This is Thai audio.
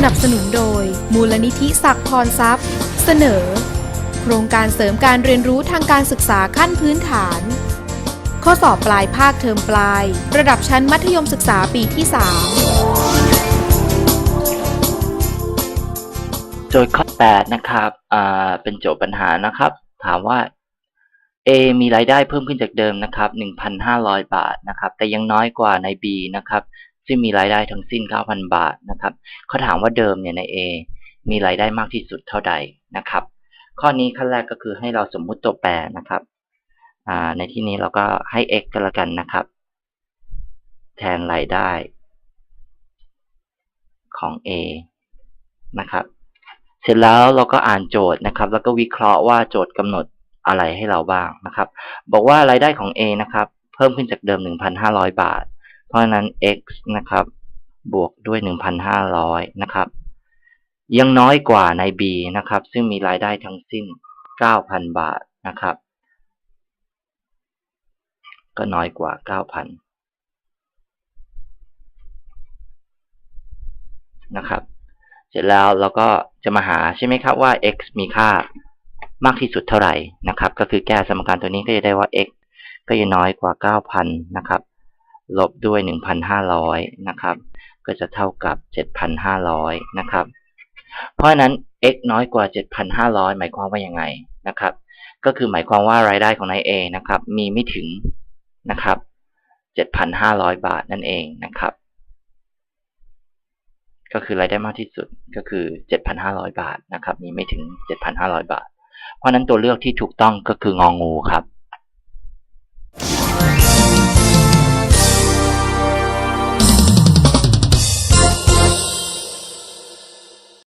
สนับสนุนโดย มูลนิธิศักดิ์พรทรัพย์ เสนอ โครงการเสริมการเรียนรู้ทางการศึกษาขั้นพื้นฐาน ข้อสอบปลายภาคเทอมปลาย ระดับชั้นมัธยมศึกษาปีที่ 3 โจทย์ข้อ 8 นะครับเป็นโจทย์ปัญหานะครับ ถามว่า A มีรายได้เพิ่มขึ้นจากเดิมนะครับ 1,500 บาทนะครับ แต่ยังน้อยกว่าใน B นะครับ ซึ่งมีรายได้ทั้งสิ้น 9,000 บาทนะครับเขาถามว่าเดิมเนี่ยใน A มีรายได้มากที่สุดเท่าใดนะครับ ข้อนี้ขั้นแรกก็คือให้เราสมมุติตัวแปรนะครับอ่าในที่นี้เราก็ให้ x ก็แล้วกันนะครับ แทนรายได้ของ A นะครับ เสร็จแล้วเราก็อ่านโจทย์นะครับ แล้วก็วิเคราะห์ว่าโจทย์กำหนดอะไรให้เราบ้างนะครับ บอกว่ารายได้ของ A นะครับ เพิ่มขึ้นจากเดิม 1,500 บาท เพราะฉะนั้น x นะครับ บวกด้วย 1,500 นะครับ ยังน้อยกว่าใน B นะครับ ซึ่งมีรายได้ทั้งสิ้น 9,000 บาทนะครับ ก็น้อยกว่า 9,000นะครับ เสร็จแล้วเราก็จะมาหาใช่ไหมครับว่า x มีค่ามากที่สุดเท่าไหร่นะครับ ก็คือแก้สมการตัวนี้ก็จะได้ว่า x ก็จะน้อยกว่า 9,000 นะครับ ลบด้วย 1,500 นะครับ ก็จะเท่ากับ 7,500 นะครับ เพราะฉะนั้น x น้อยกว่า 7,500 หมายความว่ายังไงนะครับ ก็คือหมายความว่ารายได้ของนาย A นะครับ มีไม่ถึงนะครับ 7,500 บาทนั่นเองนะครับ ก็คือรายได้มากที่สุดก็คือ 7,500 บาทนะครับ มีไม่ถึง 7,500 บาท เพราะฉะนั้นตัวเลือกที่ถูกต้องก็คืององูครับ